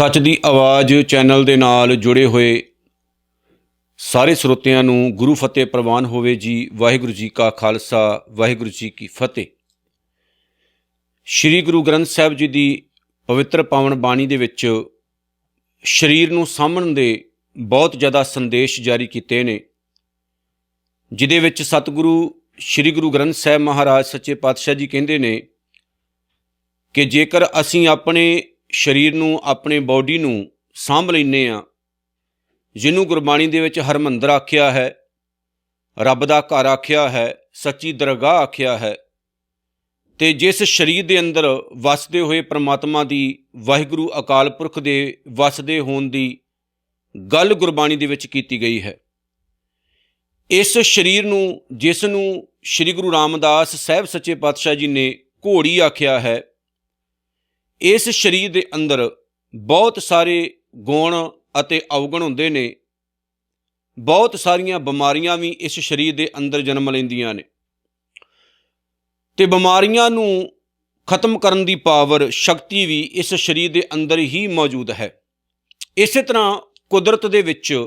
ਸੱਚ ਦੀ ਆਵਾਜ਼ ਚੈਨਲ ਦੇ ਨਾਲ ਜੁੜੇ ਹੋਏ ਸਾਰੇ ਸਰੋਤਿਆਂ ਨੂੰ ਗੁਰੂ ਫਤਿਹ ਪ੍ਰਵਾਨ ਹੋਵੇ ਜੀ। ਵਾਹਿਗੁਰੂ ਜੀ ਕਾ ਖਾਲਸਾ, ਵਾਹਿਗੁਰੂ ਜੀ ਕੀ ਫਤਿਹ। ਸ੍ਰੀ ਗੁਰੂ ਗ੍ਰੰਥ ਸਾਹਿਬ ਜੀ ਦੀ ਪਵਿੱਤਰ ਪਾਵਨ ਬਾਣੀ ਦੇ ਵਿੱਚ ਸਰੀਰ ਨੂੰ ਸਾਂਭਣ ਦੇ ਬਹੁਤ ਜ਼ਿਆਦਾ ਸੰਦੇਸ਼ ਜਾਰੀ ਕੀਤੇ ਨੇ, ਜਿਹਦੇ ਵਿੱਚ ਸਤਿਗੁਰੂ ਸ੍ਰੀ ਗੁਰੂ ਗ੍ਰੰਥ ਸਾਹਿਬ ਮਹਾਰਾਜ ਸੱਚੇ ਪਾਤਸ਼ਾਹ ਜੀ ਕਹਿੰਦੇ ਨੇ ਕਿ ਜੇਕਰ ਅਸੀਂ ਆਪਣੇ ਸਰੀਰ ਨੂੰ, ਆਪਣੇ ਬਾਡੀ ਨੂੰ ਸਾਂਭ ਲੈਨੇ ਆ ਜਿਹਨੂੰ ਗੁਰਬਾਣੀ ਦੇ ਵਿੱਚ ਹਰਮੰਦਰ ਆਖਿਆ ਹੈ, ਰੱਬ ਦਾ ਘਰ ਆਖਿਆ ਹੈ, ਸੱਚੀ ਦਰਗਾਹ ਆਖਿਆ ਹੈ। ਤੇ ਜਿਸ ਸਰੀਰ ਦੇ ਅੰਦਰ ਵਸਦੇ ਹੋਏ ਪ੍ਰਮਾਤਮਾ ਦੀ, ਵਾਹਿਗੁਰੂ ਅਕਾਲ ਪੁਰਖ ਦੇ ਵਸਦੇ ਹੋਣ ਦੀ ਗੱਲ ਗੁਰਬਾਣੀ ਦੇ ਵਿੱਚ ਕੀਤੀ ਗਈ ਹੈ। ਇਸ ਸਰੀਰ ਨੂੰ, ਜਿਸ ਨੂੰ ਸ੍ਰੀ ਗੁਰੂ ਰਾਮਦਾਸ ਸਾਹਿਬ ਸੱਚੇ ਪਾਤਸ਼ਾਹ ਜੀ ਨੇ ਘੋੜੀ ਆਖਿਆ ਹੈ ਇਸ ਸਰੀਰ ਦੇ ਅੰਦਰ ਬਹੁਤ ਸਾਰੇ ਗੁਣ ਅਤੇ ਅਵਗੁਣ ਹੁੰਦੇ ਨੇ। ਬਹੁਤ ਸਾਰੀਆਂ ਬਿਮਾਰੀਆਂ ਵੀ ਇਸ ਸਰੀਰ ਦੇ ਅੰਦਰ ਜਨਮ ਲੈਂਦੀਆਂ ਨੇ। ਤੇ ਬਿਮਾਰੀਆਂ ਨੂੰ ਖਤਮ ਕਰਨ ਦੀ ਪਾਵਰ, ਸ਼ਕਤੀ ਵੀ ਇਸ ਸਰੀਰ ਦੇ ਅੰਦਰ ਹੀ ਮੌਜੂਦ ਹੈ। ਇਸੇ ਤਰ੍ਹਾਂ ਕੁਦਰਤ ਦੇ ਵਿੱਚ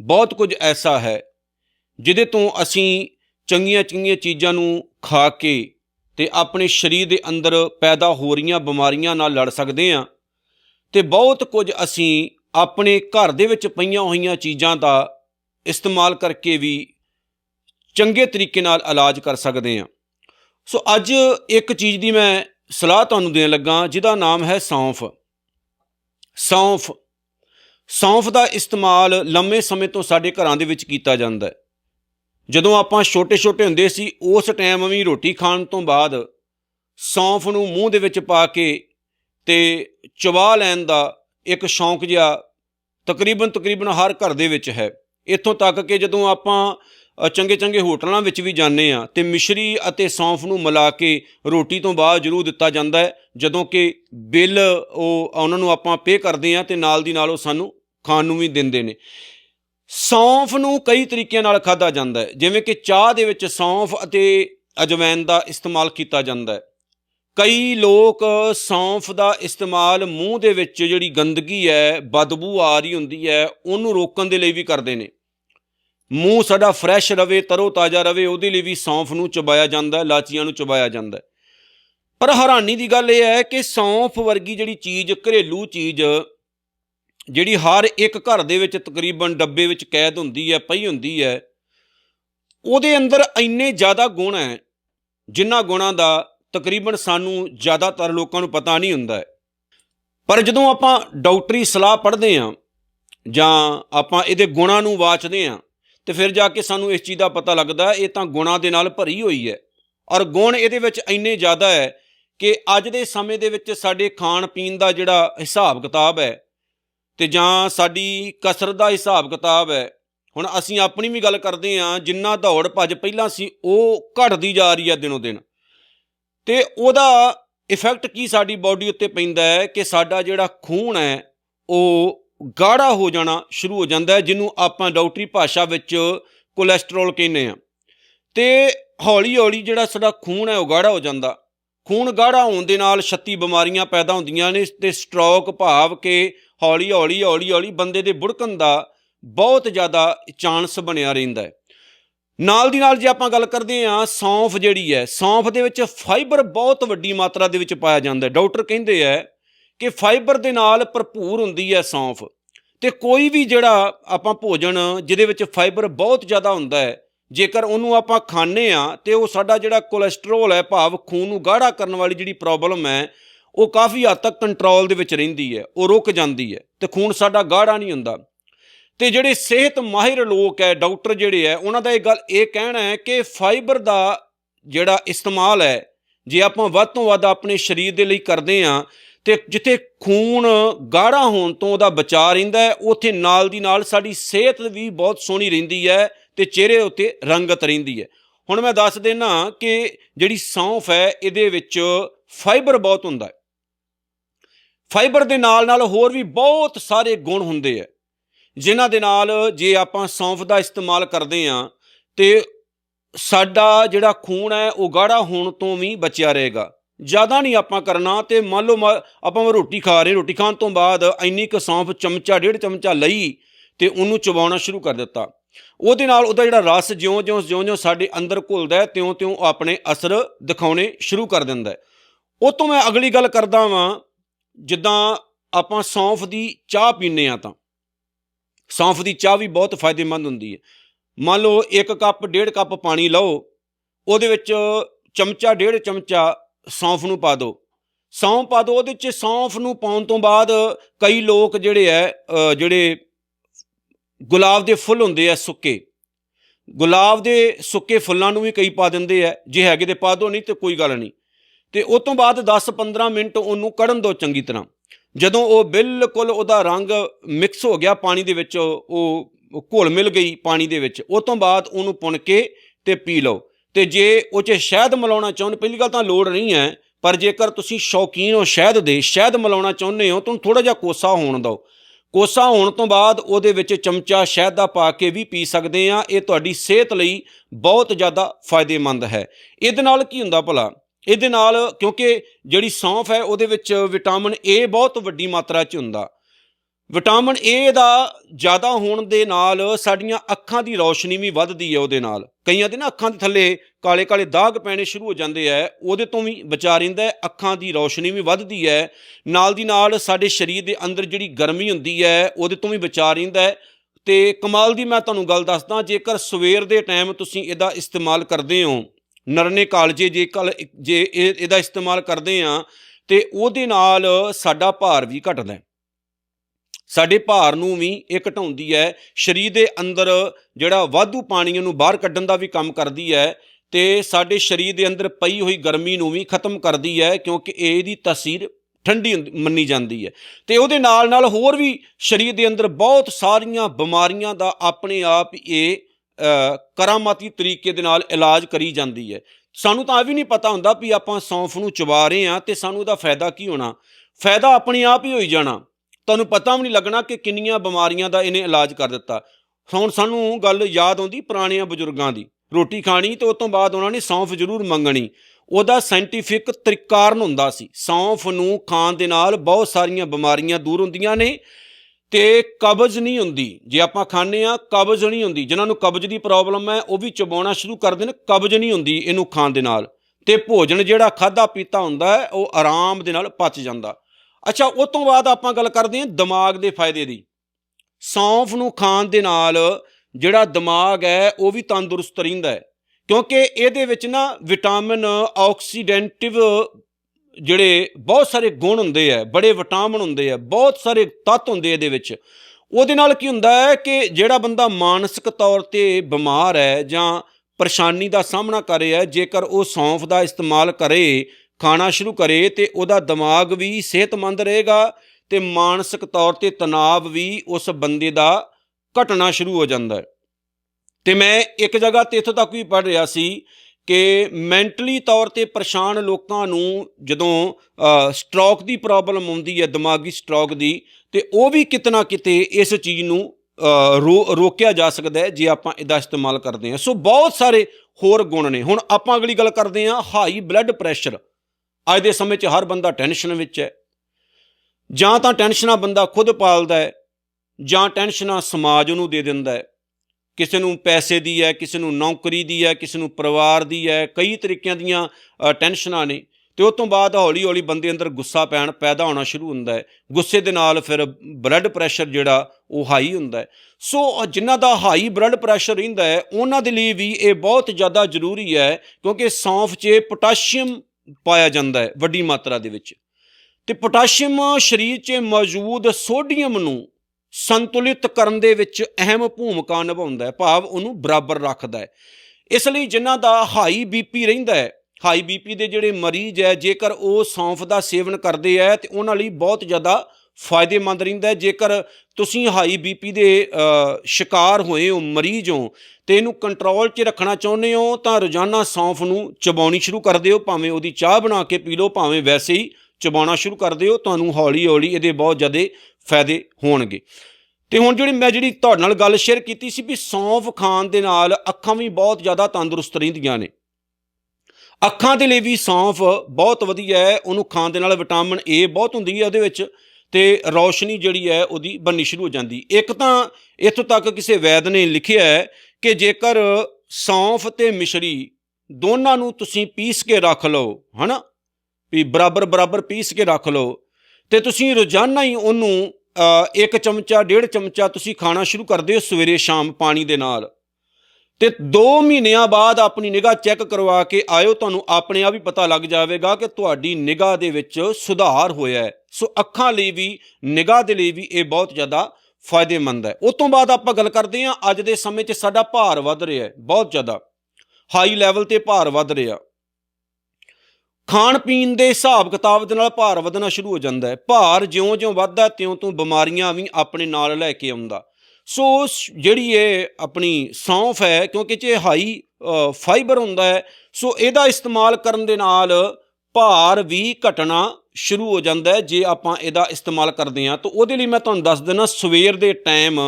ਬਹੁਤ ਕੁਝ ਐਸਾ ਹੈ, ਜਿਹਦੇ ਤੋਂ ਅਸੀਂ ਚੰਗੀਆਂ ਚੰਗੀਆਂ ਚੀਜ਼ਾਂ ਨੂੰ ਖਾ ਕੇ ਤੇ ਆਪਣੇ ਸਰੀਰ ਦੇ ਅੰਦਰ ਪੈਦਾ ਹੋ ਰਹੀਆਂ ਬਿਮਾਰੀਆਂ ਨਾਲ ਲੜ ਸਕਦੇ ਹਾਂ। ਤੇ ਬਹੁਤ ਕੁਝ ਅਸੀਂ ਆਪਣੇ ਘਰ ਦੇ ਵਿੱਚ ਪਈਆਂ ਹੋਈਆਂ ਚੀਜ਼ਾਂ ਦਾ ਇਸਤੇਮਾਲ ਕਰਕੇ ਵੀ ਚੰਗੇ ਤਰੀਕੇ ਨਾਲ ਇਲਾਜ ਕਰ ਸਕਦੇ ਹਾਂ। ਸੋ ਅੱਜ ਇੱਕ ਚੀਜ਼ ਦੀ ਮੈਂ ਸਲਾਹ ਤੁਹਾਨੂੰ ਦੇਣ ਲੱਗਾ, ਜਿਹਦਾ ਨਾਮ ਹੈ ਸੌਂਫ। ਸੌਂਫ ਸੌਂਫ ਦਾ ਇਸਤੇਮਾਲ ਲੰਮੇ ਸਮੇਂ ਤੋਂ ਸਾਡੇ ਘਰਾਂ ਦੇ ਵਿੱਚ ਕੀਤਾ ਜਾਂਦਾ ਹੈ। ਜਦੋਂ ਆਪਾਂ ਛੋਟੇ-ਛੋਟੇ ਹੁੰਦੇ ਸੀ, ਉਸ ਟਾਈਮ ਵੀ ਰੋਟੀ ਖਾਣ ਤੋਂ ਬਾਅਦ ਸੌਂਫ ਨੂੰ ਮੂੰਹ ਦੇ ਵਿੱਚ ਪਾ ਕੇ ਤੇ ਚਬਾ ਲੈਣ ਦਾ ਇੱਕ ਸ਼ੌਂਕ ਜਿਹਾ ਤਕਰੀਬਨ ਤਕਰੀਬਨ ਹਰ ਘਰ ਦੇ ਵਿੱਚ ਹੈ। ਇੱਥੋਂ ਤੱਕ ਕਿ ਜਦੋਂ ਆਪਾਂ ਚੰਗੇ-ਚੰਗੇ ਹੋਟਲਾਂ ਵਿੱਚ ਵੀ ਜਾਂਦੇ ਆ ਤੇ ਮਿਸ਼ਰੀ ਅਤੇ ਸੌਂਫ ਨੂੰ ਮਿਲਾ ਕੇ ਰੋਟੀ ਤੋਂ ਬਾਅਦ ਜ਼ਰੂਰ ਦਿੱਤਾ ਜਾਂਦਾ ਹੈ, ਜਦੋਂ ਕਿ ਬਿੱਲ ਉਹ, ਉਹਨਾਂ ਨੂੰ ਆਪਾਂ ਪੇ ਕਰਦੇ ਆ ਤੇ ਨਾਲ ਦੀ ਨਾਲ ਉਹ ਸਾਨੂੰ ਖਾਣ ਨੂੰ ਵੀ ਦਿੰਦੇ ਨੇ। ਸੌਂਫ ਨੂੰ ਕਈ ਤਰੀਕਿਆਂ ਨਾਲ ਖਾਧਾ ਜਾਂਦਾ ਹੈ। ਜਿਵੇਂ ਕਿ ਚਾਹ ਦੇ ਵਿੱਚ ਸੌਂਫ ਅਤੇ ਅਜਵਾਇਣ ਦਾ ਇਸਤੇਮਾਲ ਕੀਤਾ ਜਾਂਦਾ ਹੈ। ਕਈ ਲੋਕ ਸੌਂਫ ਦਾ ਇਸਤੇਮਾਲ ਮੂੰਹ ਦੇ ਵਿੱਚ ਜਿਹੜੀ ਗੰਦਗੀ ਹੈ, ਬਦਬੂ ਆ ਰਹੀ ਹੁੰਦੀ ਹੈ, ਉਹਨੂੰ ਰੋਕਣ ਦੇ ਲਈ ਵੀ ਕਰਦੇ ਨੇ। ਮੂੰਹ ਸਾਡਾ ਫਰੈਸ਼ ਰਵੇ, ਤਰੋ ਤਾਜ਼ਾ ਰਵੇ, ਉਹਦੇ ਲਈ ਵੀ ਸੌਂਫ ਨੂੰ ਚਬਾਇਆ ਜਾਂਦਾ ਹੈ, ਲਾਚੀਆਂ ਨੂੰ ਚਬਾਇਆ ਜਾਂਦਾ ਹੈ। ਪਰ ਹੈਰਾਨੀ ਦੀ ਗੱਲ ਇਹ ਹੈ ਕਿ ਸੌਂਫ ਵਰਗੀ ਜਿਹੜੀ ਚੀਜ਼, ਘਰੇਲੂ ਚੀਜ਼ ਜਿਹੜੀ ਹਰ ਇੱਕ ਘਰ ਦੇ ਵਿੱਚ ਤਕਰੀਬਨ ਡੱਬੇ ਵਿੱਚ ਕੈਦ ਹੁੰਦੀ ਹੈ, ਪਈ ਹੁੰਦੀ ਹੈ, ਉਹਦੇ ਅੰਦਰ ਇੰਨੇ ਜ਼ਿਆਦਾ ਗੁਣ ਹੈ ਜਿਨ੍ਹਾਂ ਗੁਣਾਂ ਦਾ ਤਕਰੀਬਨ ਸਾਨੂੰ ਜ਼ਿਆਦਾਤਰ ਲੋਕਾਂ ਨੂੰ ਪਤਾ ਨਹੀਂ ਹੁੰਦਾ ਪਰ ਜਦੋਂ ਆਪਾਂ ਡਾਕਟਰੀ ਸਲਾਹ ਪੜ੍ਹਦੇ ਹਾਂ ਜਾਂ ਆਪਾਂ ਇਹਦੇ ਗੁਣਾਂ ਨੂੰ ਵਾਚਦੇ ਹਾਂ, ਤੇ ਫਿਰ ਜਾ ਕੇ ਸਾਨੂੰ ਇਸ ਚੀਜ਼ ਦਾ ਪਤਾ ਲੱਗਦਾ ਇਹ ਤਾਂ ਗੁਣਾਂ ਦੇ ਨਾਲ ਭਰੀ ਹੋਈ ਹੈ। ਔਰ ਗੁਣ ਇਹਦੇ ਵਿੱਚ ਇੰਨੇ ਜ਼ਿਆਦਾ ਹੈ ਕਿ ਅੱਜ ਦੇ ਸਮੇਂ ਦੇ ਵਿੱਚ ਸਾਡੇ ਖਾਣ ਪੀਣ ਦਾ ਜਿਹੜਾ ਹਿਸਾਬ ਕਿਤਾਬ ਹੈ ਤੇ ਜਾਂ ਸਾਡੀ ਕਸਰਤ ਦਾ ਹਿਸਾਬ ਕਿਤਾਬ ਹੈ। ਹੁਣ ਅਸੀਂ ਆਪਣੀ ਵੀ ਗੱਲ ਕਰਦੇ ਹਾਂ, ਜਿੰਨਾ ਦੌੜ ਭੱਜ ਪਹਿਲਾਂ ਸੀ, ਉਹ ਘਟਦੀ ਜਾ ਰਹੀ ਹੈ ਦਿਨੋ ਦਿਨ। ਤੇ ਉਹਦਾ ਇਫੈਕਟ ਕੀ ਸਾਡੀ ਬਾਡੀ ਉੱਤੇ ਪੈਂਦਾ ਹੈ ਕਿ ਸਾਡਾ ਜਿਹੜਾ ਖੂਨ ਹੈ, ਉਹ ਗਾੜਾ ਹੋ ਜਾਣਾ ਸ਼ੁਰੂ ਹੋ ਜਾਂਦਾ ਹੈ, ਜਿਹਨੂੰ ਆਪਾਂ ਡਾਕਟਰੀ ਭਾਸ਼ਾ ਵਿੱਚ ਕੋਲੇਸਟ੍ਰੋਲ ਕਹਿੰਦੇ ਆ ਤੇ ਹੌਲੀ ਹੌਲੀ ਜਿਹੜਾ ਸਾਡਾ ਖੂਨ ਹੈ, ਉਹ ਗਾੜਾ ਹੋ ਜਾਂਦਾ। ਖੂਨ ਗਾੜਾ ਹੋਣ ਦੇ ਨਾਲ 36 ਬਿਮਾਰੀਆਂ ਪੈਦਾ ਹੁੰਦੀਆਂ ਨੇ, ਤੇ ਸਟ੍ਰੋਕ ਭਾਵ ਕਿ ਹੌਲੀ ਹੌਲੀ ਹੌਲੀ ਹੌਲੀ ਬੰਦੇ ਦੇ ਬੁੜਕਣ ਦਾ ਬਹੁਤ ਜ਼ਿਆਦਾ ਚਾਂਸ ਬਣਿਆ ਰਹਿੰਦਾ ਹੈ। ਨਾਲ ਦੀ ਨਾਲ ਜੇ ਆਪਾਂ ਗੱਲ ਕਰਦੇ ਹਾਂ, ਸੌਂਫ ਜਿਹੜੀ ਹੈ, ਸੌਂਫ ਦੇ ਵਿੱਚ ਫਾਈਬਰ ਬਹੁਤ ਵੱਡੀ ਮਾਤਰਾ ਦੇ ਵਿੱਚ ਪਾਇਆ ਜਾਂਦਾ ਹੈ। ਡਾਕਟਰ ਕਹਿੰਦੇ ਆ ਕਿ ਫਾਈਬਰ ਦੇ ਨਾਲ ਭਰਪੂਰ ਹੁੰਦੀ ਹੈ ਸੌਂਫ ਤੇ ਕੋਈ ਵੀ ਜਿਹੜਾ ਆਪਾਂ ਭੋਜਨ ਜਿਹਦੇ ਵਿੱਚ ਫਾਈਬਰ ਬਹੁਤ ਜ਼ਿਆਦਾ ਹੁੰਦਾ ਹੈ, ਜੇਕਰ ਉਹਨੂੰ ਆਪਾਂ ਖਾਂਦੇ ਆ ਤੇ ਉਹ ਸਾਡਾ ਜਿਹੜਾ ਕੋਲੇਸਟ੍ਰੋਲ ਹੈ, ਭਾਵ ਖੂਨ ਨੂੰ ਗਾੜਾ ਕਰਨ ਵਾਲੀ ਜਿਹੜੀ ਪ੍ਰੋਬਲਮ ਹੈ ਉਹ ਕਾਫੀ ਹੱਦ ਤੱਕ ਕੰਟਰੋਲ ਦੇ ਵਿੱਚ ਰਹਿੰਦੀ ਹੈ, ਉਹ ਰੁਕ ਜਾਂਦੀ ਹੈ ਤੇ ਖੂਨ ਸਾਡਾ ਗਾੜਾ ਨਹੀਂ ਹੁੰਦਾ। ਤੇ ਜਿਹੜੇ ਸਿਹਤ ਮਾਹਿਰ ਲੋਕ ਹੈ, ਡਾਕਟਰ ਜਿਹੜੇ ਹੈ, ਉਹਨਾਂ ਦਾ ਇਹ ਗੱਲ, ਇਹ ਕਹਿਣਾ ਹੈ ਕਿ ਫਾਈਬਰ ਦਾ ਜਿਹੜਾ ਇਸਤੇਮਾਲ ਹੈ, ਜੇ ਆਪਾਂ ਵੱਧ ਤੋਂ ਵੱਧ ਆਪਣੇ ਸਰੀਰ ਦੇ ਲਈ ਕਰਦੇ ਆ ਤੇ ਜਿੱਥੇ ਖੂਨ ਗਾੜਾ ਹੋਣ ਤੋਂ ਉਹਦਾ ਬਚਾਅ ਰਹਿੰਦਾ ਹੈ, ਉੱਥੇ ਨਾਲ ਦੀ ਨਾਲ ਸਾਡੀ ਸਿਹਤ ਵੀ ਬਹੁਤ ਸੋਹਣੀ ਰਹਿੰਦੀ ਹੈ ਤੇ ਚਿਹਰੇ ਉੱਤੇ ਰੰਗਤ ਰਹਿੰਦੀ ਹੈ। ਹੁਣ ਮੈਂ ਦੱਸ ਦੇਣਾ ਕਿ ਜਿਹੜੀ ਸੌਂਫ ਹੈ, ਇਹਦੇ ਵਿੱਚ ਫਾਈਬਰ ਬਹੁਤ ਹੁੰਦਾ ਹੈ। ਫਾਈਬਰ ਦੇ ਨਾਲ ਨਾਲ ਹੋਰ ਵੀ ਬਹੁਤ ਸਾਰੇ ਗੁਣ ਹੁੰਦੇ ਆ। ਜਿਨ੍ਹਾਂ ਦੇ ਨਾਲ ਜੇ ਆਪਾਂ ਸੌਂਫ ਦਾ ਇਸਤੇਮਾਲ ਕਰਦੇ ਆ ਤੇ ਸਾਡਾ ਜਿਹੜਾ ਖੂਨ ਹੈ, ਉਹ ਗਾੜਾ ਹੋਣ ਤੋਂ ਵੀ ਬਚਿਆ ਰਹੇਗਾ। ਜ਼ਿਆਦਾ ਨਹੀਂ ਆਪਾਂ ਕਰਨਾ ਤੇ ਮੰਨ ਲਓ ਮ- ਆਪਾਂ ਰੋਟੀ ਖਾ ਰਹੇ, ਰੋਟੀ ਖਾਣ ਤੋਂ ਬਾਅਦ ਇੰਨੀ ਕੁ ਸੌਂਫ ਚਮਚਾ, ਡੇਢ ਚਮਚਾ ਲਈ ਤੇ ਉਹਨੂੰ ਚਬਾਉਣਾ ਸ਼ੁਰੂ ਕਰ ਦਿੱਤਾ। ਉਹਦੇ ਨਾਲ ਉਹਦਾ ਜਿਹੜਾ ਰਸ ਜਿਉਂ-ਜਿਉਂ ਜਿਉਂ-ਜਿਉਂ ਸਾਡੇ ਅੰਦਰ ਘੁਲਦਾ ਹੈ, ਤਿਉਂ-ਤਿਉਂ ਆਪਣੇ ਅਸਰ ਦਿਖਾਉਣੇ ਸ਼ੁਰੂ ਕਰ ਦਿੰਦਾ ਹੈ। ਉਹ ਤੋਂ ਮੈਂ ਅਗਲੀ ਗੱਲ ਕਰਦਾ ਵਾਂ ਜਿੱਦਾਂ ਆਪਾਂ ਸੌਂਫ ਦੀ ਚਾਹ ਪੀਂਦੇ ਆ ਤਾਂ, ਸੌਂਫ ਦੀ ਚਾਹ ਵੀ ਬਹੁਤ ਫਾਇਦੇਮੰਦ ਹੁੰਦੀ ਹੈ। ਮੰਨ ਲਓ 1 ਕੱਪ, ਡੇਢ ਕੱਪ ਪਾਣੀ ਲਓ, ਉਹਦੇ ਵਿੱਚ ਚਮਚਾ, ਡੇਢ ਚਮਚਾ ਸੌਂਫ ਨੂੰ ਪਾ ਦਿਓ। ਸੌਂਫ ਪਾ ਦਿਓ, ਉਹਦੇ 'ਚ ਸੌਂਫ ਨੂੰ ਪਾਉਣ ਤੋਂ ਬਾਅਦ ਕਈ ਲੋਕ ਜਿਹੜੇ ਐ ਜਿਹੜੇ ਗੁਲਾਬ ਦੇ ਫੁੱਲ ਹੁੰਦੇ ਆ ਸੁੱਕੇ, ਗੁਲਾਬ ਦੇ ਸੁੱਕੇ ਫੁੱਲਾਂ ਨੂੰ ਵੀ ਕਈ ਪਾ ਦਿੰਦੇ ਆ। ਜੇ ਹੈਗੇ ਤੇ ਪਾ ਦਿਓ, ਨਹੀਂ ਤੇ ਕੋਈ ਗੱਲ ਨਹੀਂ। ਤੇ ਉਸ ਤੋਂ ਬਾਅਦ 10-15 ਮਿੰਟ ਉਹਨੂੰ ਕੜਨ ਦਿਓ ਚੰਗੀ ਤਰ੍ਹਾਂ। ਜਦੋਂ ਉਹ ਬਿਲਕੁਲ ਉਹਦਾ ਰੰਗ ਮਿਕਸ ਹੋ ਗਿਆ ਪਾਣੀ ਦੇ ਵਿੱਚ, ਉਹ ਉਹ ਘੁਲ ਮਿਲ ਗਈ ਪਾਣੀ ਦੇ ਵਿੱਚ ਉਸ ਤੋਂ ਬਾਅਦ ਉਹਨੂੰ ਪੁਣ ਕੇ ਤੇ ਪੀ ਲਓ। ਤੇ ਜੇ ਉਹ 'ਚ ਸ਼ਹਿਦ ਮਿਲਾਉਣਾ ਚਾਹੁੰਦੇ, ਪਹਿਲੀ ਗੱਲ ਤਾਂ ਲੋੜ ਨਹੀਂ ਹੈ, ਪਰ ਜੇਕਰ ਤੁਸੀਂ ਸ਼ੌਕੀਨ ਹੋ ਸ਼ਹਿਦ ਦੇ, ਸ਼ਹਿਦ ਮਿਲਾਉਣਾ ਚਾਹੁੰਦੇ ਹੋ ਤਾਂ ਥੋੜਾ ਜਿਹਾ ਕੋਸਾ ਹੋਣ ਦਿਓ। ਕੋਸਾ ਹੋਣ ਤੋਂ ਬਾਅਦ ਉਹਦੇ ਵਿੱਚ ਚਮਚਾ ਸ਼ਹਿਦ ਦਾ ਪਾ ਕੇ ਵੀ ਪੀ ਸਕਦੇ ਆ ਇਹ ਤੁਹਾਡੀ ਸਿਹਤ ਲਈ ਬਹੁਤ ਜ਼ਿਆਦਾ ਫਾਇਦੇਮੰਦ ਹੈ। ਇਹਦੇ ਨਾਲ ਕੀ ਹੁੰਦਾ ਭਲਾ? ਇਹਦੇ ਨਾਲ ਕਿਉਂਕਿ ਜਿਹੜੀ ਸੌਂਫ ਹੈ ਉਹਦੇ ਵਿੱਚ ਵਿਟਾਮਿਨ ਏ ਬਹੁਤ ਵੱਡੀ ਮਾਤਰਾ 'ਚ ਹੁੰਦਾ। ਵਿਟਾਮਿਨ ਏ ਦਾ ਜ਼ਿਆਦਾ ਹੋਣ ਦੇ ਨਾਲ ਸਾਡੀਆਂ ਅੱਖਾਂ ਦੀ ਰੌਸ਼ਨੀ ਵੀ ਵੱਧਦੀ ਹੈ ਉਹਦੇ ਨਾਲ। ਕਈਆਂ ਦੇ ਨਾ ਅੱਖਾਂ ਦੇ ਥੱਲੇ ਕਾਲੇ ਕਾਲੇ ਦਾਗ ਪੈਣੇ ਸ਼ੁਰੂ ਹੋ ਜਾਂਦੇ ਆ ਉਹਦੇ ਤੋਂ ਵੀ ਬਚਾ ਰਹਿੰਦਾ ਅੱਖਾਂ ਦੀ ਰੌਸ਼ਨੀ ਵੀ ਵੱਧਦੀ ਹੈ, ਨਾਲ ਦੀ ਨਾਲ ਸਾਡੇ ਸਰੀਰ ਦੇ ਅੰਦਰ ਜਿਹੜੀ ਗਰਮੀ ਹੁੰਦੀ ਹੈ, ਉਹਦੇ ਤੋਂ ਵੀ ਬਚਾ ਰਹਿੰਦਾ ਹੈ। ਤੇ ਕਮਾਲ ਦੀ ਮੈਂ ਤੁਹਾਨੂੰ ਗੱਲ ਦੱਸਦਾ, ਜੇਕਰ ਸਵੇਰ ਦੇ ਟਾਈਮ ਤੁਸੀਂ ਇਹਦਾ ਇਸਤੇਮਾਲ ਕਰਦੇ ਹੋ ਨਰਨੇ ਕਾਲਜੇ ਜੇ ਕਲ ਜੇ ਇਹ ਇਹਦਾ ਇਸਤੇਮਾਲ ਕਰਦੇ ਆ, ਤੇ ਉਹਦੇ ਨਾਲ ਸਾਡਾ ਭਾਰ ਵੀ ਘਟਦਾ ਸਾਡੇ ਭਾਰ ਨੂੰ ਵੀ ਇਹ ਘਟਾਉਂਦੀ ਹੈ, ਸਰੀਰ ਦੇ ਅੰਦਰ ਜਿਹੜਾ ਵਾਧੂ ਪਾਣੀ ਨੂੰ ਬਾਹਰ ਕੱਢਣ ਦਾ ਵੀ ਕੰਮ ਕਰਦੀ ਹੈ, ਤੇ ਸਾਡੇ ਸਰੀਰ ਦੇ ਅੰਦਰ ਪਈ ਹੋਈ ਗਰਮੀ ਨੂੰ ਵੀ ਖਤਮ ਕਰਦੀ ਹੈ, ਕਿਉਂਕਿ ਇਹਦੀ ਤਸੀਰ ਠੰਡੀ ਮੰਨੀ ਜਾਂਦੀ ਹੈ। ਤੇ ਉਹਦੇ ਨਾਲ ਨਾਲ ਹੋਰ ਵੀ ਸਰੀਰ ਦੇ ਅੰਦਰ ਬਹੁਤ ਸਾਰੀਆਂ ਬਿਮਾਰੀਆਂ ਦਾ ਆਪਣੇ ਆਪ ਇਹ ਕਰਾਮਾਤੀ ਤਰੀਕੇ ਦੇ ਨਾਲ ਇਲਾਜ ਕਰੀ ਜਾਂਦੀ ਹੈ। ਸਾਨੂੰ ਤਾਂ ਇਹ ਵੀ ਨਹੀਂ ਪਤਾ ਹੁੰਦਾ ਵੀ ਆਪਾਂ ਸੌਂਫ ਨੂੰ ਚਬਾ ਰਹੇ ਹਾਂ ਤੇ ਸਾਨੂੰ ਉਹਦਾ ਫਾਇਦਾ ਕੀ ਹੋਣਾ। ਫਾਇਦਾ ਆਪਣੇ ਆਪ ਹੀ ਹੋਈ ਜਾਣਾ। ਤੁਹਾਨੂੰ ਪਤਾ ਵੀ ਨਹੀਂ ਲੱਗਣਾ ਕਿ ਕਿੰਨੀਆਂ ਬਿਮਾਰੀਆਂ ਦਾ ਇਹਨੇ ਇਲਾਜ ਕਰ ਦਿੱਤਾ। ਹੁਣ ਸਾਨੂੰ ਗੱਲ ਯਾਦ ਆਉਂਦੀ ਪੁਰਾਣਿਆਂ ਬਜ਼ੁਰਗਾਂ ਦੀ। ਰੋਟੀ ਖਾਣੀ ਤੇ ਉਸ ਤੋਂ ਬਾਅਦ ਉਹਨਾਂ ਨੇ ਸੌਂਫ ਜ਼ਰੂਰ ਮੰਗਣੀ। ਉਹਦਾ ਸਾਇੰਟੀਫਿਕ ਤਰੀਕਾਰਨ ਹੁੰਦਾ ਸੀ। ਸੌਂਫ ਨੂੰ ਖਾਣ ਦੇ ਨਾਲ ਬਹੁਤ ਸਾਰੀਆਂ ਬਿਮਾਰੀਆਂ ਦੂਰ ਹੁੰਦੀਆਂ ਨੇ। ਤੇ ਕਬਜ਼ ਨਹੀਂ ਹੁੰਦੀ। ਜੇ ਆਪਾਂ ਖਾਂਦੇ ਆ ਕਬਜ਼ ਨਹੀਂ ਹੁੰਦੀ। ਜਿਨ੍ਹਾਂ ਨੂੰ ਕਬਜ਼ ਦੀ ਪ੍ਰੋਬਲਮ ਹੈ, ਉਹ ਵੀ ਚਬਾਉਣਾ ਸ਼ੁਰੂ ਕਰਦੇ ਨੇ, ਕਬਜ਼ ਨਹੀਂ ਹੁੰਦੀ ਇਹਨੂੰ ਖਾਣ ਦੇ ਨਾਲ। ਤੇ ਭੋਜਨ ਜਿਹੜਾ ਖਾਦਾ ਪੀਤਾ ਹੁੰਦਾ ਹੈ, ਉਹ ਆਰਾਮ ਦੇ ਨਾਲ ਪਚ ਜਾਂਦਾ। ਅੱਛਾ ਉਸ ਤੋਂ ਬਾਅਦ ਆਪਾਂ ਗੱਲ ਕਰਦੇ ਹਾਂ ਦਿਮਾਗ ਦੇ ਫਾਇਦੇ ਦੀ। ਸੌਂਫ ਨੂੰ ਖਾਣ ਦੇ ਨਾਲ ਜਿਹੜਾ ਦਿਮਾਗ ਹੈ, ਉਹ ਵੀ ਤੰਦਰੁਸਤ ਰਹਿੰਦਾ ਹੈ। ਕਿਉਂਕਿ ਇਹਦੇ ਵਿੱਚ ਨਾ ਵਿਟਾਮਿਨ, ਆਕਸੀਡੈਂਟਿਵ ਜਿਹੜੇ ਬਹੁਤ ਸਾਰੇ ਗੁਣ ਹੁੰਦੇ ਆ, ਬੜੇ ਵਿਟਾਮਿਨ ਹੁੰਦੇ ਆ, ਬਹੁਤ ਸਾਰੇ ਤੱਤ ਹੁੰਦੇ ਇਹਦੇ ਵਿੱਚ, ਉਹਦੇ ਨਾਲ ਕੀ ਹੁੰਦਾ ਹੈ ਕਿ ਜਿਹੜਾ ਬੰਦਾ ਮਾਨਸਿਕ ਤੌਰ ਤੇ ਬਿਮਾਰ ਹੈ ਜਾਂ ਪਰੇਸ਼ਾਨੀ ਦਾ ਸਾਹਮਣਾ ਕਰ ਰਿਹਾ ਹੈ, ਜੇਕਰ ਉਹ ਸੌਂਫ ਦਾ ਇਸਤੇਮਾਲ ਕਰੇ, ਖਾਣਾ ਸ਼ੁਰੂ ਕਰੇ ਤੇ ਉਹਦਾ ਦਿਮਾਗ ਵੀ ਸਿਹਤਮੰਦ ਰਹੇਗਾ ਤੇ ਮਾਨਸਿਕ ਤੌਰ ਤੇ ਤਣਾਅ ਵੀ ਉਸ ਬੰਦੇ ਦਾ ਘਟਣਾ ਸ਼ੁਰੂ ਹੋ ਜਾਂਦਾ ਹੈ। ਤੇ ਮੈਂ ਇੱਕ ਜਗ੍ਹਾ ਤੇ ਇੱਥੋਂ ਤੱਕ ਵੀ ਪੜ੍ਹ ਰਿਹਾ ਸੀ ਕਿ ਮੈਂਟਲੀ ਤੌਰ ਤੇ ਪਰੇਸ਼ਾਨ ਲੋਕਾਂ ਨੂੰ ਜਦੋਂ ਸਟ੍ਰੋਕ ਦੀ ਪ੍ਰੋਬਲਮ ਆਉਂਦੀ ਹੈ, ਦਿਮਾਗੀ ਸਟ੍ਰੋਕ ਦੀ, ਤੇ ਉਹ ਵੀ ਕਿਤਨਾ ਕਿਤੇ ਇਸ ਚੀਜ਼ ਨੂੰ ਰੋ, ਰੋਕਿਆ ਜਾ ਸਕਦਾ ਹੈ ਜੇ ਆਪਾਂ ਇਹਦਾ ਇਸਤੇਮਾਲ ਕਰਦੇ ਹਾਂ। ਸੋ ਬਹੁਤ ਸਾਰੇ ਹੋਰ ਗੁਣ ਨੇ। ਹੁਣ ਆਪਾਂ ਅਗਲੀ ਗੱਲ ਕਰਦੇ ਹਾਂ ਹਾਈ ਬਲੱਡ ਪ੍ਰੈਸ਼ਰ ਅੱਜ ਦੇ ਸਮੇਂ 'ਚ ਹਰ ਬੰਦਾ ਟੈਨਸ਼ਨ ਵਿੱਚ ਹੈ। ਜਾਂ ਤਾਂ ਟੈਨਸ਼ਨਾਂ ਬੰਦਾ ਖੁਦ ਪਾਲਦਾ ਹੈ, ਜਾਂ ਟੈਨਸ਼ਨਾਂ ਸਮਾਜ ਨੂੰ ਦੇ ਦਿੰਦਾ ਹੈ। ਕਿਸੇ ਨੂੰ ਪੈਸੇ ਦੀ ਹੈ ਕਿਸੇ ਨੂੰ ਨੌਕਰੀ ਦੀ ਹੈ ਕਿਸੇ ਨੂੰ ਪਰਿਵਾਰ ਦੀ ਹੈ ਕਈ ਤਰੀਕਿਆਂ ਦੀਆਂ ਅ, ਟੈਨਸ਼ਨਾਂ ਨੇ। ਤੇ ਉਸ ਤੋਂ ਬਾਅਦ ਹੌਲੀ ਹੌਲੀ ਬੰਦੇ ਅੰਦਰ ਗੁੱਸਾ ਪੈਣ ਪੈਦਾ ਹੋਣਾ ਸ਼ੁਰੂ ਹੁੰਦਾ ਹੈ। ਗੁੱਸੇ ਦੇ ਨਾਲ ਫਿਰ ਬਲੱਡ ਪ੍ਰੈਸ਼ਰ ਜਿਹੜਾ ਉਹ ਹਾਈ ਹੁੰਦਾ ਹੈ। ਸੋ ਜਿਨ੍ਹਾਂ ਦਾ ਹਾਈ ਬਲੱਡ ਪ੍ਰੈਸ਼ਰ ਰਹਿੰਦਾ ਹੈ ਉਹਨਾਂ ਦੇ ਲਈ ਵੀ ਇਹ ਬਹੁਤ ਜ਼ਿਆਦਾ ਜ਼ਰੂਰੀ ਹੈ ਕਿਉਂਕਿ ਸੌਂਫ 'ਚ ਪੋਟਾਸ਼ੀਅਮ ਪਾਇਆ ਜਾਂਦਾ ਹੈ ਵੱਡੀ ਮਾਤਰਾ ਦੇ ਵਿੱਚ। ਤੇ ਪੋਟਾਸ਼ੀਅਮ ਸਰੀਰ 'ਚ ਮੌਜੂਦ ਸੋਡੀਅਮ ਨੂੰ ਸੰਤੁਲਿਤ ਕਰਨ ਦੇ ਵਿੱਚ ਅਹਿਮ ਭੂਮਿਕਾ ਨਿਭਾਉਂਦਾ ਹੈ, ਭਾਵ ਉਹਨੂੰ ਬਰਾਬਰ ਰੱਖਦਾ ਹੈ। ਇਸ ਲਈ ਜਿਨ੍ਹਾਂ ਦਾ ਹਾਈ ਬੀਪੀ ਰਹਿੰਦਾ ਹੈ, ਹਾਈ ਬੀਪੀ ਦੇ ਜਿਹੜੇ ਮਰੀਜ਼ ਹੈ, ਜੇਕਰ ਉਹ ਸੌਂਫ ਦਾ ਸੇਵਨ ਕਰਦੇ ਹੈ, ਤੇ ਉਹਨਾਂ ਲਈ ਬਹੁਤ ਜ਼ਿਆਦਾ ਫਾਇਦੇਮੰਦ ਰਹਿੰਦਾ ਹੈ। ਜੇਕਰ ਤੁਸੀਂ ਹਾਈ ਬੀਪੀ ਦੇ ਸ਼ਿਕਾਰ ਹੋਏ ਹੋ, ਮਰੀਜ਼ ਹੋ, ਤੇ ਇਹਨੂੰ ਕੰਟਰੋਲ 'ਚ ਰੱਖਣਾ ਚਾਹੁੰਦੇ ਹੋ, ਤਾਂ ਰੋਜ਼ਾਨਾ ਸੌਂਫ ਨੂੰ ਚਬਾਉਣੀ ਸ਼ੁਰੂ ਕਰ ਦਿਓ, ਭਾਵੇਂ ਉਹਦੀ ਚਾਹ ਬਣਾ ਕੇ ਪੀ ਲਓ, ਭਾਵੇਂ ਵੈਸੇ ਹੀ ਚਬਾਉਣਾ ਸ਼ੁਰੂ ਕਰ ਦਿਓ, ਤੁਹਾਨੂੰ ਹੌਲੀ ਹੌਲੀ ਇਹਦੇ ਬਹੁਤ ਜ਼ਿਆਦਾ ਫਾਇਦੇ ਹੋਣਗੇ। ਤੇ ਹੁਣ ਜਿਹੜੀ ਮੈਂ ਜਿਹੜੀ ਤੁਹਾਡੇ ਨਾਲ ਗੱਲ ਸ਼ੇਅਰ ਕੀਤੀ ਸੀ ਵੀ ਸੌਂਫ ਖਾਣ ਦੇ ਨਾਲ ਅੱਖਾਂ ਵੀ ਬਹੁਤ ਜ਼ਿਆਦਾ ਤੰਦਰੁਸਤ ਰਹਿੰਦੀਆਂ ਨੇ। ਅੱਖਾਂ ਦੇ ਲਈ ਵੀ ਸੌਂਫ ਬਹੁਤ ਵਧੀਆ ਹੈ, ਉਹਨੂੰ ਖਾਣ ਦੇ ਨਾਲ ਵਿਟਾਮਿਨ ਏ ਬਹੁਤ ਹੁੰਦੀ ਹੈ ਉਹਦੇ ਵਿੱਚ ਤੇ ਰੌਸ਼ਨੀ ਜਿਹੜੀ ਹੈ ਉਹਦੀ ਬਣਨੀ ਸ਼ੁਰੂ ਹੋ ਜਾਂਦੀ। ਇੱਕ ਤਾਂ ਇੱਥੋਂ ਤੱਕ ਕਿਸੇ ਵੈਦ ਨੇ ਲਿਖਿਆ ਹੈ ਕਿ ਜੇਕਰ ਸੌਂਫ ਤੇ ਮਿਸ਼ਰੀ ਦੋਨਾਂ ਨੂੰ ਤੁਸੀਂ ਪੀਸ ਕੇ ਰੱਖ ਲਓ, ਹਨਾ? ਵੀ ਬਰਾਬਰ ਬਰਾਬਰ ਪੀਸ ਕੇ ਰੱਖ ਲਓ। ਤੇ ਤੁਸੀਂ ਰੋਜ਼ਾਨਾ ਹੀ ਉਹਨੂੰ ਇੱਕ ਚਮਚਾ, ਡੇਢ ਚਮਚਾ ਤੁਸੀਂ ਖਾਣਾ ਸ਼ੁਰੂ ਕਰਦੇ ਹੋ ਸਵੇਰੇ ਸ਼ਾਮ ਪਾਣੀ ਦੇ ਨਾਲ। ਤੇ 2 ਮਹੀਨਿਆਂ ਬਾਅਦ ਆਪਣੀ ਨਿਗਾਹ ਚੈੱਕ ਕਰਵਾ ਕੇ ਆਇਓ, ਤੁਹਾਨੂੰ ਆਪਣੇ ਆਪ ਹੀ ਪਤਾ ਲੱਗ ਜਾਵੇਗਾ ਕਿ ਤੁਹਾਡੀ ਨਿਗਾਹ ਦੇ ਵਿੱਚ ਸੁਧਾਰ ਹੋਇਆ ਹੈ। ਸੋ ਅੱਖਾਂ ਲਈ ਵੀ, ਨਿਗਾਹ ਦੇ ਲਈ ਵੀ ਇਹ ਬਹੁਤ ਜ਼ਿਆਦਾ ਫਾਇਦੇਮੰਦ ਹੈ। ਉਸ ਤੋਂ ਬਾਅਦ ਆਪਾਂ ਗੱਲ ਕਰਦੇ ਹਾਂ, ਅੱਜ ਦੇ ਸਮੇਂ 'ਚ ਸਾਡਾ ਭਾਰ ਵੱਧ ਰਿਹਾ ਹੈ, ਬਹੁਤ ਜ਼ਿਆਦਾ। ਹਾਈ ਲੈਵਲ ਤੇ ਭਾਰ ਵੱਧ ਰਿਹਾ। ਖਾਣ ਪੀਣ ਦੇ ਹਿਸਾਬ ਕਿਤਾਬ ਦੇ ਨਾਲ ਭਾਰ ਵਧਣਾ ਸ਼ੁਰੂ ਹੋ ਜਾਂਦਾ ਹੈ। ਭਾਰ ਜਿਉਂ-ਜਿਉਂ ਵੱਧਦਾ ਤਿਉਂ-ਤਿਉਂ ਬਿਮਾਰੀਆਂ ਵੀ ਆਪਣੇ ਨਾਲ ਲੈ ਕੇ ਆਉਂਦਾ। ਸੋ ਜਿਹੜੀ ਇਹ ਆਪਣੀ ਸੌਂਫ ਹੈ, ਕਿਉਂਕਿ ਇਹ ਹਾਈ ਫਾਈਬਰ ਹੁੰਦਾ ਹੈ, ਸੋ ਇਹਦਾ ਇਸਤੇਮਾਲ ਕਰਨ ਦੇ ਨਾਲ ਭਾਰ ਵੀ ਘਟਣਾ ਸ਼ੁਰੂ ਹੋ ਜਾਂਦਾ ਹੈ। ਜੇ ਆਪਾਂ ਇਹਦਾ ਇਸਤੇਮਾਲ ਕਰਦੇ ਹਾਂ, ਤਾਂ ਉਹਦੇ ਲਈ ਮੈਂ ਤੁਹਾਨੂੰ ਦੱਸ ਦਿੰਦਾ, ਸਵੇਰ ਦੇ ਟਾਈਮ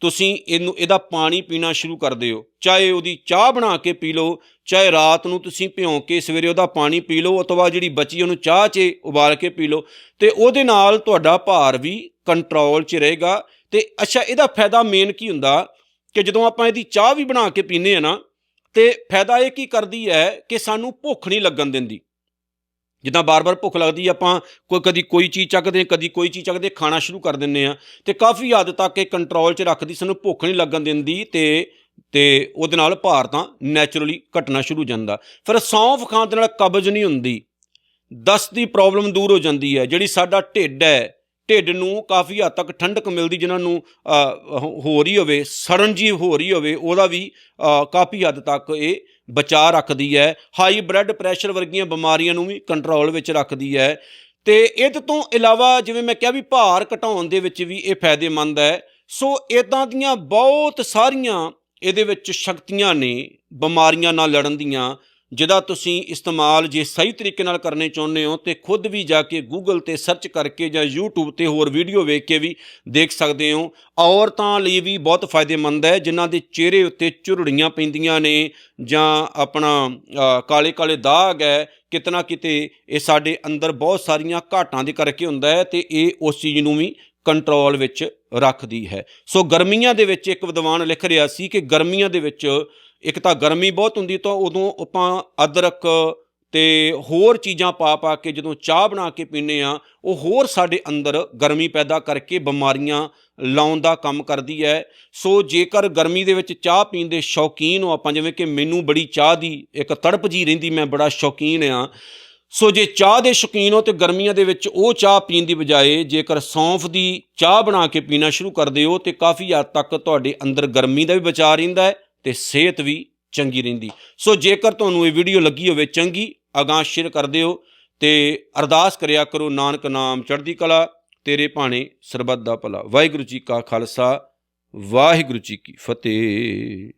ਤੁਸੀਂ ਇਹਨੂੰ, ਇਹਦਾ ਪਾਣੀ ਪੀਣਾ ਸ਼ੁਰੂ ਕਰ ਦਿਓ। ਚਾਹੇ ਉਹਦੀ ਚਾਹ ਬਣਾ ਕੇ ਪੀ ਲਓ, ਚਾਹੇ ਰਾਤ ਨੂੰ ਤੁਸੀਂ ਭਿਉਂ ਕੇ ਸਵੇਰੇ ਉਹਦਾ ਪਾਣੀ ਪੀ ਲਓ ਉਸ ਤੋਂ ਬਾਅਦ ਜਿਹੜੀ ਬਚੀ ਉਹਨੂੰ ਚਾਹ 'ਚ ਉਬਾਲ ਕੇ ਪੀ ਲਓ, ਤੇ ਉਹਦੇ ਨਾਲ ਤੁਹਾਡਾ ਭਾਰ ਵੀ ਕੰਟਰੋਲ 'ਚ ਰਹੇਗਾ। ਤੇ ਅੱਛਾ, ਇਹਦਾ ਫਾਇਦਾ ਮੇਨ ਕੀ ਹੁੰਦਾ ਕਿ ਜਦੋਂ ਆਪਾਂ ਇਹਦੀ ਚਾਹ ਵੀ ਬਣਾ ਕੇ ਪੀਨੇ ਆ ਨਾ, ਤੇ ਫਾਇਦਾ ਇਹ ਕੀ ਕਰਦੀ ਹੈ ਕਿ ਸਾਨੂੰ ਭੁੱਖ ਨਹੀਂ ਲੱਗਣ ਦਿੰਦੀ। ਜਿੱਦਾਂ ਬਾਰ-ਬਾਰ ਭੁੱਖ ਲੱਗਦੀ ਆਪਾਂ ਕੋਈ ਕਦੀ ਕੋਈ ਚੀਜ਼ ਚੱਕਦੇ ਹਾਂ, ਕਦੀ ਕੋਈ ਚੀਜ਼ ਚੱਕਦੇ ਖਾਣਾ ਸ਼ੁਰੂ ਕਰ ਦਿੰਨੇ ਆ ਤੇ ਕਾਫੀ ਹੱਦ ਤੱਕ ਇਹ ਕੰਟਰੋਲ 'ਚ ਰੱਖਦੀ ਸਾਨੂੰ ਭੁੱਖ ਨਹੀਂ ਲੱਗਣ ਦਿੰਦੀ ਤੇ ਤੇ ਉਹਦੇ ਨਾਲ ਭਾਰ ਤਾਂ ਨੈਚੁਰਲੀ ਘਟਣਾ ਸ਼ੁਰੂ ਹੋ ਜਾਂਦਾ। ਫਿਰ ਸੌਂਫ ਖਾਣ ਦੇ ਨਾਲ ਕਬਜ਼ ਨਹੀਂ ਹੁੰਦੀ ਦਸਤ ਦੀ ਪ੍ਰੋਬਲਮ ਦੂਰ ਹੋ ਜਾਂਦੀ ਹੈ ਜਿਹੜੀ ਸਾਡਾ ਢਿੱਡ ਹੈ ਢਿੱਡ ਨੂੰ ਕਾਫੀ ਹੱਦ ਤੱਕ ਠੰਡਕ ਮਿਲਦੀ, ਜਿਨ੍ਹਾਂ ਨੂੰ ਹੋ ਹੋ ਰਹੀ ਹੋਵੇ, ਸਰਨਜੀਵ ਹੋ ਰਹੀ ਹੋਵੇ, ਉਹਦਾ ਵੀ ਕਾਫੀ ਹੱਦ ਤੱਕ ਇਹ ਬਚਾ ਰੱਖਦੀ ਹੈ। ਹਾਈ ਬਲੱਡ ਪ੍ਰੈਸ਼ਰ ਵਰਗੀਆਂ ਬਿਮਾਰੀਆਂ ਨੂੰ ਵੀ ਕੰਟਰੋਲ ਵਿੱਚ ਰੱਖਦੀ ਹੈ। ਤੇ ਇਹਦੇ ਤੋਂ ਇਲਾਵਾ ਜਿਵੇਂ ਮੈਂ ਕਿਹਾ ਵੀ ਭਾਰ ਘਟਾਉਣ ਦੇ ਵਿੱਚ ਵੀ ਇਹ ਫਾਇਦੇਮੰਦ ਹੈ। ਸੋ ਇਦਾਂ ਦੀਆਂ ਬਹੁਤ ਸਾਰੀਆਂ ਇਹਦੇ ਵਿੱਚ ਸ਼ਕਤੀਆਂ ਨੇ ਬਿਮਾਰੀਆਂ ਨਾਲ ਲੜਨ ਦੀਆਂ। ਜਿਹਦਾ ਤੁਸੀਂ ਇਸਤੇਮਾਲ ਜੇ ਸਹੀ ਤਰੀਕੇ ਨਾਲ ਕਰਨੇ ਚਾਹੁੰਦੇ ਹੋ ਤੇ ਖੁਦ ਵੀ ਜਾ ਕੇ Google ਤੇ ਸਰਚ ਕਰਕੇ ਜਾਂ YouTube ਤੇ ਹੋਰ ਵੀਡੀਓ ਵੇਖ ਕੇ ਵੀ ਦੇਖ ਸਕਦੇ ਹੋ। ਔਰਤਾਂ ਲਈ ਵੀ ਬਹੁਤ ਫਾਇਦੇਮੰਦ ਹੈ, ਜਿਨ੍ਹਾਂ ਦੇ ਚਿਹਰੇ ਉੱਤੇ ਝੁਰੜੀਆਂ ਪੈਂਦੀਆਂ ਨੇ ਜਾਂ ਆਪਣਾ ਕਾਲੇ ਕਾਲੇ ਦਾਗ ਹੈ, ਕਿਤਨਾ ਕਿਤੇ ਇਹ ਸਾਡੇ ਅੰਦਰ ਬਹੁਤ ਸਾਰੀਆਂ ਘਾਟਾਂ ਦੇ ਕਰਕੇ ਹੁੰਦਾ ਹੈ ਤੇ ਇਹ ਉਸ ਚੀਜ਼ ਨੂੰ ਵੀ ਕੰਟਰੋਲ ਵਿੱਚ ਰੱਖਦੀ ਹੈ। ਸੋ ਗਰਮੀਆਂ ਦੇ ਵਿੱਚ ਇੱਕ ਵਿਦਵਾਨ ਲਿਖ ਰਿਹਾ ਸੀ ਕਿ ਗਰਮੀਆਂ ਦੇ ਵਿੱਚ ਇੱਕ ਤਾਂ ਗਰਮੀ ਬਹੁਤ ਹੁੰਦੀ ਤਾਂ ਉਦੋਂ ਆਪਾਂ ਅਦਰਕ ਤੇ ਹੋਰ ਚੀਜ਼ਾਂ ਪਾ ਪਾ ਕੇ ਜਦੋਂ ਚਾਹ ਬਣਾ ਕੇ ਪੀਂਦੇ ਆ ਉਹ ਹੋਰ ਸਾਡੇ ਅੰਦਰ ਗਰਮੀ ਪੈਦਾ ਕਰਕੇ ਬਿਮਾਰੀਆਂ ਲਾਉਣ ਦਾ ਕੰਮ ਕਰਦੀ ਹੈ। ਸੋ ਜੇਕਰ ਗਰਮੀ ਦੇ ਵਿੱਚ ਚਾਹ ਪੀਣ ਦੇ ਸ਼ੌਕੀਨ ਹੋ ਆਪਾਂ, ਜਿਵੇਂ ਕਿ ਮੈਨੂੰ ਬੜੀ ਚਾਹ ਦੀ ਇੱਕ ਤੜਪ ਜੀ ਰਹਿੰਦੀ, ਮੈਂ ਬੜਾ ਸ਼ੌਕੀਨ ਆ ਸੋ ਜੇ ਚਾਹ ਦੇ ਸ਼ੌਕੀਨ ਹੋ ਤੇ ਗਰਮੀਆਂ ਦੇ ਵਿੱਚ ਉਹ ਚਾਹ ਪੀਣ ਦੀ ਬਜਾਏ ਜੇਕਰ ਸੌਂਫ ਦੀ ਚਾਹ ਬਣਾ ਕੇ ਪੀਣਾ ਸ਼ੁਰੂ ਕਰਦੇ ਹੋ ਤੇ ਕਾਫੀ ਹੱਦ ਤੱਕ ਤੁਹਾਡੇ ਅੰਦਰ ਗਰਮੀ ਦਾ ਵੀ ਬਚਾਅ ਰਹਿੰਦਾ ਹੈ। ਤੇ ਸਿਹਤ ਵੀ ਚੰਗੀ ਰਹਿੰਦੀ। ਸੋ ਜੇਕਰ ਤੁਹਾਨੂੰ ਇਹ ਵੀਡੀਓ ਲੱਗੀ ਹੋਵੇ ਚੰਗੀ, ਅਗਾਂਹ ਸ਼ੇਅਰ ਕਰ ਦਿਓ ਤੇ ਅਰਦਾਸ ਕਰਿਆ ਕਰੋ, ਨਾਨਕ ਨਾਮ ਚੜ੍ਹਦੀ ਕਲਾ, ਤੇਰੇ ਭਾਣੇ ਸਰਬੱਤ ਦਾ ਭਲਾ। ਵਾਹਿਗੁਰੂ ਜੀ ਕਾ ਖਾਲਸਾ, ਵਾਹਿਗੁਰੂ ਜੀ ਕੀ ਫਤਿਹ।